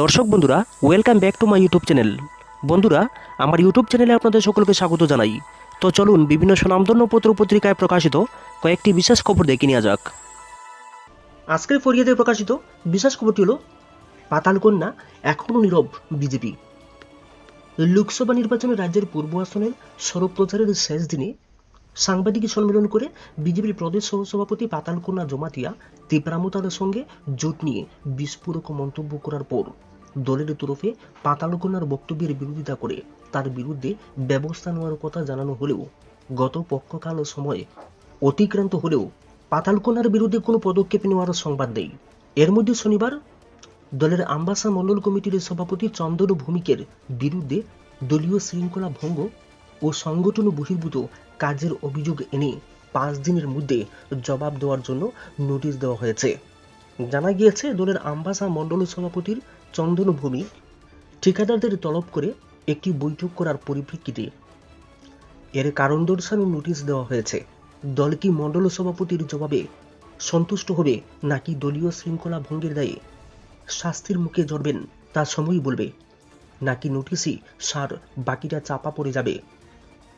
দর্শক বন্ধুরা welcome back to my YouTube channel বন্ধুরা, আমার ইউটিউব চ্যানেলে আপনাদের সকলকে স্বাগত জানাই। তো চলুন বিভিন্ন সুনামধন্য পত্র পত্রিকায় প্রকাশিত কয়েকটি বিশেষ খবর দেখে নেওয়া যাক। আজকের ফরিয়াদে প্রকাশিত বিশেষ খবরটি হল পাতালকন্যা এখনও নীরব বিজেপি। লোকসভা নির্বাচনে রাজ্যের পূর্ব আসনের সড়ক প্রচারের শেষ দিনে সাংবাদিক সম্মেলন করে বিজেপির প্রদেশ সহসভাপতি পাতালকন্যা জমাতিয়া তীব্রামতার সঙ্গে জোট নিয়ে বিস্ফোরক মন্তব্য করার পর দলের তরফে পাতালকন্যার বক্তব্যের বিরোধিতা করে তার বিরুদ্ধে ব্যবস্থা নেওয়ার কথা জানানো হলেও গত পক্ষকাল সময় অতিক্রান্ত হলেও পাতালকোনার বিরুদ্ধে কোনো পদক্ষেপ নেওয়ার সংবাদ নেই। এর মধ্যে শনিবার দলের আম্বাসা মণ্ডল কমিটির সভাপতি চন্দন ভূমিকের বিরুদ্ধে দলীয় শৃঙ্খলা ভঙ্গ ও সংগঠন বহির্ভূত কাজের অভিযোগ এনে পাঁচ দিনের মধ্যে জবাব দেওয়ার জন্য নোটিশ দেওয়া হয়েছে। জানা গিয়েছে, দলের আম্বাসা মণ্ডল সভাপতির চন্দন ভৌমিক ঠিকাদারদের তলব করে একটি বৈঠক করার পরিপ্রেক্ষিতে এর কারণ দর্শানো নোটিশ দেওয়া হয়েছে। দল কি মণ্ডল সভাপতির জবাবে সন্তুষ্ট হবে, নাকি দলীয় শৃঙ্খলা ভঙ্গের দায়ে শাস্তির মুখে জড়বেন তা সময়ই বলবে। নাকি নোটিশই সার বাকিটা চাপা পড়ে যাবে?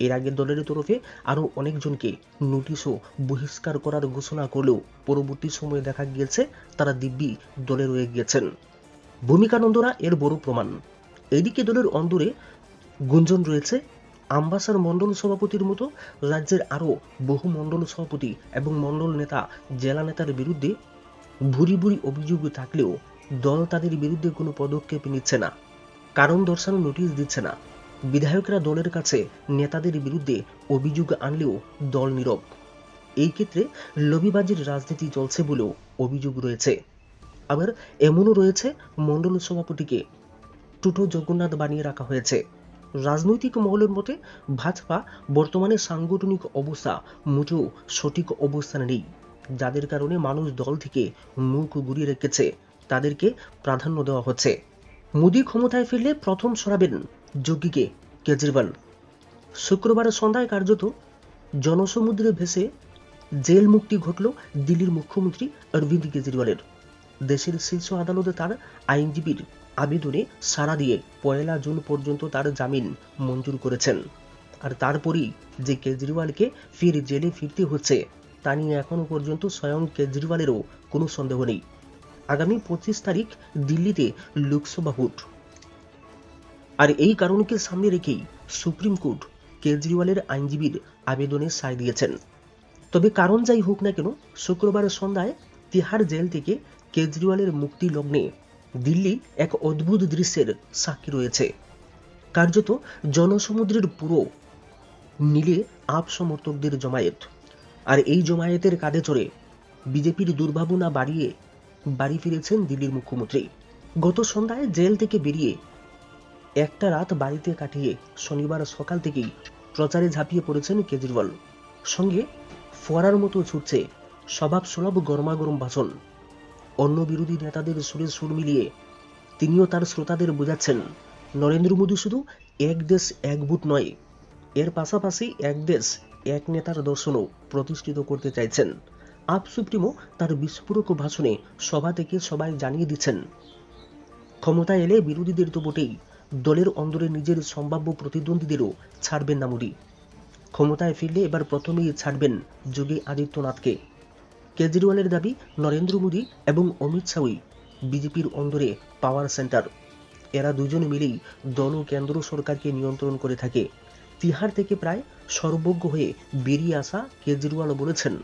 এর আগে দলের তরফে আরও অনেকজনকে নোটিশও বহিষ্কার করার ঘোষণা করলেও পরবর্তী সময়ে দেখা গিয়েছে তারা দিব্যি দলে রয়ে গিয়েছেন। ভূমিকানন্দরা এর বড় প্রমাণ। এদিকে দলের অন্দরে গুঞ্জন রয়েছে। আম্বাসার মণ্ডল সভাপতির মতো রাজ্যের আরও বহু মণ্ডল সভাপতি এবং মণ্ডল নেতা, জেলা নেতার বিরুদ্ধে ভুরি ভুরি অভিযোগ থাকলেও দল তাদের বিরুদ্ধে কোনো পদক্ষেপ নিচ্ছে না। কারণ দর্শানো নোটিশ দিচ্ছে না। বিধায়করা দলের কাছে নেতাদের বিরুদ্ধে অভিযোগ আনলেও দল নীরব। এই ক্ষেত্রে লবিবাজির রাজনীতি চলছে বলেও অভিযোগ রয়েছে। আবার এমনও রয়েছে মণ্ডল সভাপতিকে। টুটো জগন্নাথ বানিয়ে রাখা হয়েছে। রাজনৈতিক মহলের মতে ভাজপা বর্তমানে সাংগঠনিক অবস্থা মোটেও সঠিক অবস্থানে নেই। যাদের কারণে মানুষ দল থেকে মুখ ঘুরিয়ে রেখেছে, তাদেরকে প্রাধান্য দেওয়া হচ্ছে। মোদী ক্ষমতায় ফিরলে প্রথম সরাবেন যোগীকে কেজরিওয়াল। শুক্রবার সন্ধ্যায় কার্যত জনসমুদ্রে ভেসে জেল মুক্তি ঘটল দিল্লির মুখ্যমন্ত্রী অরবিন্দ কেজরিওয়ালের। দেশের শীর্ষ আদালতে তার আইনজীবীর আবেদনে সাড়া দিয়ে পয়লা জুন পর্যন্ত তার জামিন মঞ্জুর করেছেন। আর তারপরই যে কেজরিওয়ালকে ফির জেলে ফিরতে হচ্ছে, তা নিয়ে এখনও পর্যন্ত স্বয়ং কেজরিওয়ালেরও কোনো সন্দেহ নেই। আগামী পঁচিশ তারিখ দিল্লিতে লোকসভা ভোট। আর এই কারণকে সামনে রেখেই সুপ্রিম কোর্ট কেজরিওয়ালের আইনজীবীর আবেদনে সায় দিয়েছেন। তবে কারণ যাই হোক না কেন, শুক্রবার সন্ধ্যায় তিহার জেল থেকে কেজরিওয়ালের মুক্তি লগ্নে দিল্লি এক অদ্ভুত দৃশ্যের সাক্ষী রয়েছে। কার্যত জনসমুদ্রের পুরো নীলে আপ সমর্থকদের জমায়েত। আর এই জমায়েতের কাঁধে চড়ে বিজেপির দুর্ভাবনা বাড়িয়ে বাড়ি ফিরেছেন দিল্লির মুখ্যমন্ত্রী। গত সন্ধ্যায় জেল থেকে বেরিয়ে একটা রাত বাড়িতে কাটিয়ে শনিবার সকাল থেকেই প্রচারে ঝাঁপিয়ে পড়েছেন কেজরিওয়াল। সঙ্গে ফোয়ারার মতো ছুটছে স্বভাব সুলভ গরমাগরম ভাষণ। অন্য বিরোধী নেতাদের সুরে সুর মিলিয়ে তিনিও তার শ্রোতাদের বোঝাচ্ছেন, নরেন্দ্র মোদী শুধু এক দেশ এক ভোট নয়, এর পাশাপাশি এক দেশ এক নেতার দর্শনও প্রতিষ্ঠিত করতে চাইছেন। আপ সুপ্রিমো তার বিস্ফোরক ভাষণে সভা থেকে সবাই জানিয়ে দিচ্ছেন, ক্ষমতায় এলে বিরোধীদের তো বটেই দলের অন্দরে নিজের সম্ভাব্য প্রতিদ্বন্দ্বীদেরও ছাড়বেন না মোদী। ক্ষমতায় ফিরলে এবার প্রথমেই ছাড়বেন যোগী আদিত্যনাথকে। কেজরিওয়ালের দাবি, নরেন্দ্র মোদী এবং অমিত শাহই বিজেপির অন্দরে পাওয়ার সেন্টার। এরা দুজন মিলেই দল ও কেন্দ্র সরকারকে নিয়ন্ত্রণ করে থাকে। তিহার থেকে প্রায় সর্বজ্ঞ হয়ে বেরিয়ে আসা কেজরিওয়াল বলেছেন,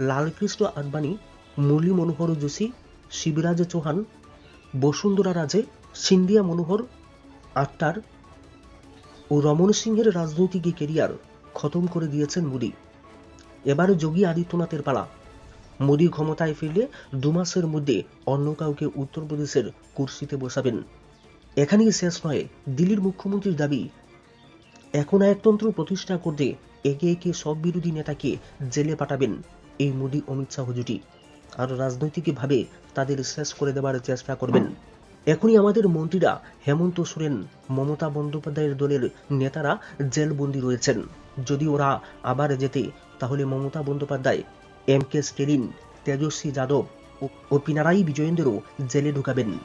লালকৃষ্ণ আডবাণী মুরলী মনোহর যোশী, শিবরাজ চৌহান, বসুন্ধরা রাজে, সিন্ধিয়া মনোহর আট্টার ও রমন সিংহের রাজনৈতিক কেরিয়ার খতম করে দিয়েছেন মোদী। এবার যোগী আদিত্যনাথের পালা। মোদী ক্ষমতায় ফিরলে দু মাসের মধ্যে অন্য কাউকে উত্তরপ্রদেশের কুর্সিতে বসাবেন। এখানেই শেষ নয়, দিল্লির মুখ্যমন্ত্রীর দাবি। এখন একতন্ত্র প্রতিষ্ঠা করতে একে একে সব বিরোধী নেতাকে জেলে পাঠাবেন এই মোদী অমিত শাহ জুটি। আর রাজনৈতিকভাবে তাদের শেষ করে দেওয়ার চেষ্টা করবেন। এখনই আমাদের মন্ত্রীরা হেমন্ত সোরেন, মমতা বন্দ্যোপাধ্যায়ের দলের নেতারা জেলবন্দি রয়েছেন। যদি ওরা আবার যেতে, তাহলে মমতা বন্দ্যোপাধ্যায়, এম কে স্টেলিন, তেজস্বী যাদব ও- পিনারাই বিজয়েন্দ্রও জেলে ঢুকাবেন।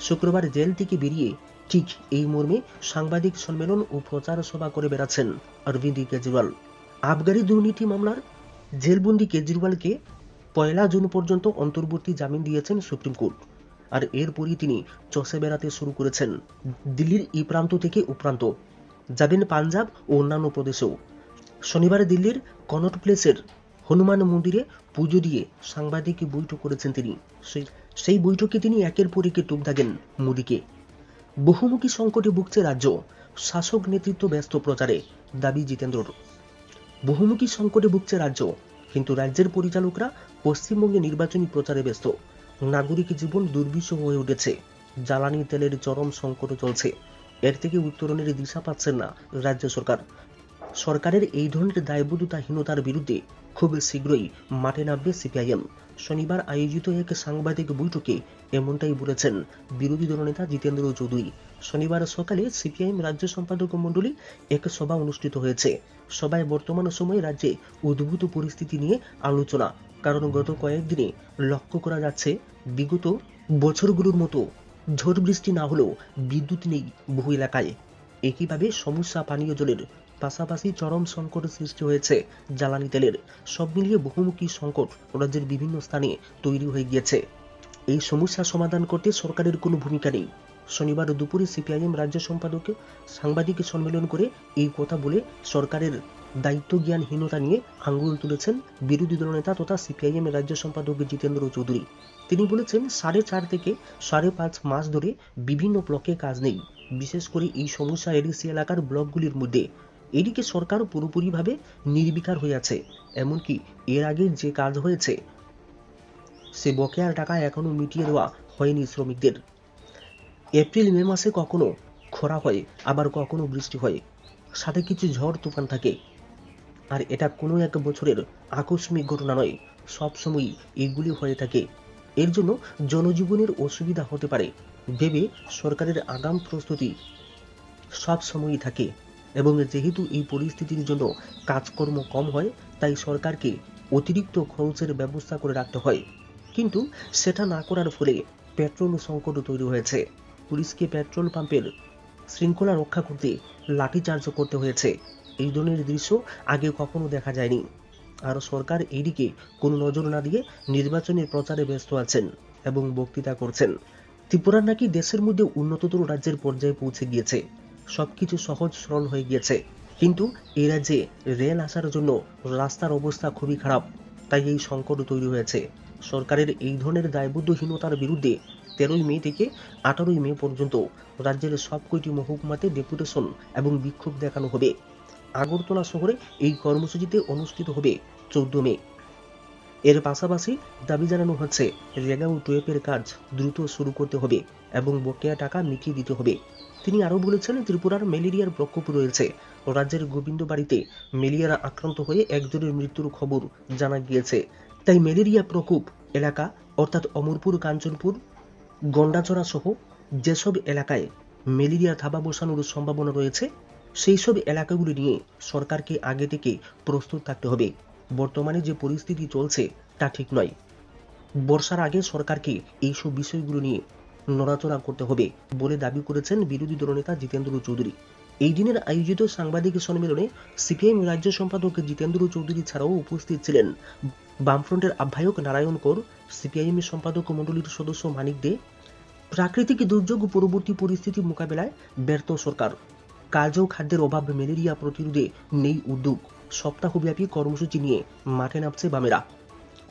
শুক্রবার জেল থেকে বেরিয়ে ঠিক এই মর্মে সাংবাদিক সম্মেলন ও প্রচার সভা করে বেড়াচ্ছেন অরবিন্দ কেজরিওয়াল। আবগারি দুর্নীতি মামলার জেলবন্দি কেজরিওয়ালকে পয়লা জুন পর্যন্ত অন্তর্বর্তী জামিন দিয়েছেন সুপ্রিম কোর্ট। আর এরপরই তিনি চষে বেড়াতে শুরু করেছেন। দিল্লির এই প্রান্ত থেকে ও প্রান্ত, যাবেন পাঞ্জাব ও অন্যান্য প্রদেশেও। শনিবার দিল্লির কনট প্লেসের হনুমান মন্দিরে পুজো দিয়ে সাংবাদিক বৈঠক করেছেন তিনি। সেই বৈঠকে তিনি একের পর একে টুক দাগেন মোদীকে। বহুমুখী সংকটে ভুগছে রাজ্য। শাসক নেতৃত্ব ব্যস্ত প্রচারে দাবি জিতেন্দ্রর। বহুমুখী সংকটে ভুগছে রাজ্য, কিন্তু রাজ্যের পরিচালকরা পশ্চিমবঙ্গে নির্বাচনী প্রচারে ব্যস্ত। নাগরিক জীবন দুর্বিষহ হয়ে উঠেছে। জ্বালানি তেলের চরম সংকট চলছে। এর থেকে উত্তরণের দিশা পাচ্ছেন না রাজ্য সরকার। সরকারের এই ধরনের দায়বদ্ধতাহীনতার বিরুদ্ধে খুব শীঘ্রই মাঠে নামবে সিপিআইএম। শনিবার আয়োজিত এক সাংবাদিক বৈঠকে এমনটাই বলেছেন বিরোধী দলনেতা জিতেন্দ্র চৌধুরী। শনিবার সকালে সিপিআইএম রাজ্য সম্পাদক মণ্ডলী এক সভা অনুষ্ঠিত হয়েছে। সভায় বর্তমান সময়ে রাজ্যে উদ্ভূত পরিস্থিতি নিয়ে আলোচনা কারণ গত কয়েকদিনে লক্ষ্য করা যাচ্ছে, বিগত বছরগুলোর মতো ঝড় বৃষ্টি না হলেও বিদ্যুৎ নেই বহু এলাকায়। একইভাবে সমস্যা পানীয় জলের পাশাপাশি চরম সংকট সৃষ্টি হয়েছে জ্বালানি তেলের। সব মিলিয়ে বহুমুখী সংকট রাজ্যের বিভিন্ন স্থানে তৈরি হয়ে গিয়েছে। এই সমস্যা সমাধান করতে সরকারের কোনো ভূমিকা নেই। শনিবার দুপুরে সিপিআইএম রাজ্য সম্পাদক সাংবাদিক সম্মেলন করে এই কথা বলে সরকারের দায়িত্ব জ্ঞানহীনতা নিয়ে আঙ্গুল তুলেছেন বিরোধী দলনেতা তথা সিপিআইএম রাজ্য সম্পাদক জিতেন্দ্র চৌধুরী। তিনি বলেছেন, সাড়ে চার থেকে সাড়ে পাঁচ মাস ধরে বিভিন্ন ব্লকে কাজ নেই। বিশেষ করে এই সমস্যা এডিসি এলাকার ব্লকগুলির মধ্যে। এদিকে সরকার পুরোপুরিভাবে নির্বিকার হয়ে আছে। এমনকি এর আগে যে কাজ হয়েছে, সে বকেয়ার টাকা এখনও মিটিয়ে দেওয়া হয়নি শ্রমিকদের। এপ্রিল, মে মাসে কখনো খরা হয়, আবার কখনো বৃষ্টি হয়। সাথে কিছু ঝড় তুফান থাকে। আর এটা কোনো এক বছরের আকস্মিক ঘটনা নয়। সবসময়ই এগুলি হয়ে থাকে। এর জন্য জনজীবনের অসুবিধা হতে পারে, ভেবে সরকারের আগাম প্রস্তুতি সব সময়ই থাকে। এবং যেহেতু এই পরিস্থিতির জন্য কাজকর্ম কম হয়, তাই সরকারকে অতিরিক্ত খরচের ব্যবস্থা করে রাখতে হয়। কিন্তু সেটা না করার ফলে পেট্রোল সংকট তৈরি হয়েছে। পুলিশকে পেট্রোল পাম্পের শৃঙ্খলা রক্ষা করতে লাঠিচার্জ করতে হয়েছে। এই ধরনের দৃশ্য আগে কখনো দেখা যায়নি। আর সরকার এইদিকে কোনো নজর না দিয়ে নির্বাচনী প্রচারে ব্যস্ত আছেন এবং বক্তৃতা করছেন। ত্রিপুরা নাকি দেশের মধ্যে উন্নততর রাজ্যের পর্যায়ে পৌঁছে গিয়েছে। সবকিছু সহজ সরল হয়ে গিয়েছে। কিন্তু এই রাজ্যে রেল আসার জন্য রাস্তার অবস্থা খুবই খারাপ। তাই এই সংকট তৈরি হয়েছে। সরকারের এই ধরনের দায়বদ্ধহীনতার বিরুদ্ধে তেরোই মে থেকে আঠারোই মে পর্যন্ত রাজ্যের সব কয়টি মহকুমাতে ডেপুটেশন এবং বিক্ষোভ দেখানো হবে। আগরতলা শহরে এই কর্মসূচিতে অনুষ্ঠিত হবে চৌদ্দ মে। এর পাশাপাশি দাবি জানানো হচ্ছে রেগাউ টুয়েপের কাজ দ্রুত শুরু করতে হবে এবং বকেয়া টাকা মিটিয়ে দিতে হবে। তিনি আরও বলেছেন, ত্রিপুরার ম্যালেরিয়ার প্রকোপ রয়েছে। রাজ্যের গোবিন্দ বাড়িতে ম্যালেরিয়া আক্রান্ত হয়ে একজনের মৃত্যুর খবর জানা গিয়েছে। তাই ম্যালেরিয়া প্রকোপ এলাকা, অর্থাৎ অমরপুর, কাঞ্চনপুর, গন্ডাচড়া সহ যেসব এলাকায় ম্যালেরিয়া থাবা বসানোর সম্ভাবনা রয়েছে সেই সব এলাকাগুলি নিয়ে সরকারকে আগে থেকে প্রস্তুত থাকতে হবে। বর্তমানে যে পরিস্থিতি চলছে, তা ঠিক নয়। বর্ষার আগে সরকারকে এইসব বিষয়গুলো নিয়ে নড়াচড়া করতে হবে বলে দাবি করেছেন বিরোধী দলনেতা জিতেন্দ্র চৌধুরী। এই দিনের আয়োজিত সাংবাদিক সম্মেলনে সিপিআইএম রাজ্য সম্পাদক জিতেন্দ্র চৌধুরী ছাড়াও উপস্থিত ছিলেন বামফ্রন্টের আহ্বায়ক নারায়ণ কর, সিপিআইএম সম্পাদক মণ্ডলীর সদস্য মানিক দে, প্রাকৃতিক দুর্যোগ পরবর্তী পরিস্থিতি মোকাবেলায় ব্যর্থ সরকার। ও খাদ্যের অভাব ম্যালেরিয়া প্রতিরোধে নেই উদ্যোগ। সপ্তাহব্যাপী কর্মসূচি নিয়ে মাঠে নামছে বামেরা।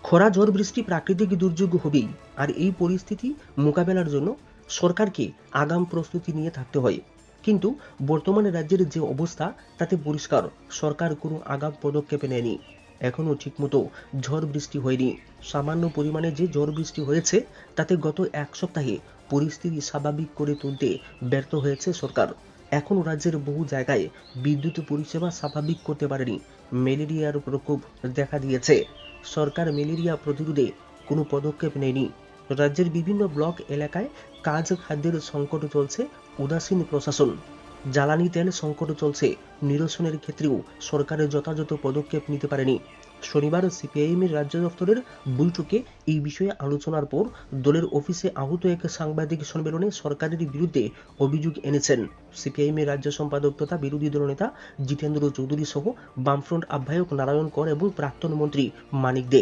খরা, ঝড়, বৃষ্টি প্রাকৃতিক দুর্যোগ হবেই। আর এই পরিস্থিতি মোকাবেলার জন্য সরকারকে আগাম প্রস্তুতি নিয়ে থাকতে হয়। কিন্তু বর্তমানে রাজ্যের যে অবস্থা, তাতে পরিষ্কার সরকার কোনো আগাম পদক্ষেপ নেয়নি। এখনও ঠিকমতো ঝড় বৃষ্টি হয়নি। সামান্য পরিমাণে যে ঝড় বৃষ্টি হয়েছে, তাতে গত এক সপ্তাহে পরিস্থিতি স্বাভাবিক করে তুলতে ব্যর্থ হয়েছে সরকার। এখনও রাজ্যের বহু জায়গায় বিদ্যুৎ পরিষেবা স্বাভাবিক করতে পারেনি। ম্যালেরিয়ার প্রকোপ দেখা দিয়েছে। সরকার ম্যালেরিয়া প্রতিরোধে কোনো পদক্ষেপ নেয়নি। রাজ্যের বিভিন্ন ব্লক এলাকায় কাজ খাদ্যের সংকট চলছে, উদাসীন প্রশাসন। জ্বালানি তেল সংকট চলছে, নিরসনের ক্ষেত্রেও সরকারের যথাযথ পদক্ষেপ নিতে পারেনি। শনিবার সিপিআইএম এর রাজ্য দফতরের বৈঠকে এই বিষয়ে আলোচনার পর দলের অফিসে আহত এক সাংবাদিক সম্মেলনে সরকারের বিরুদ্ধে অভিযোগ এনেছেন। সিপিআইএম এর রাজ্য সম্পাদক তথা বিরোধী দলনেতা জিতেন্দ্র চৌধুরী সহ বামফ্রন্ট আহ্বায়ক নারায়ণ কর এবং প্রাক্তন মন্ত্রী মানিক দে।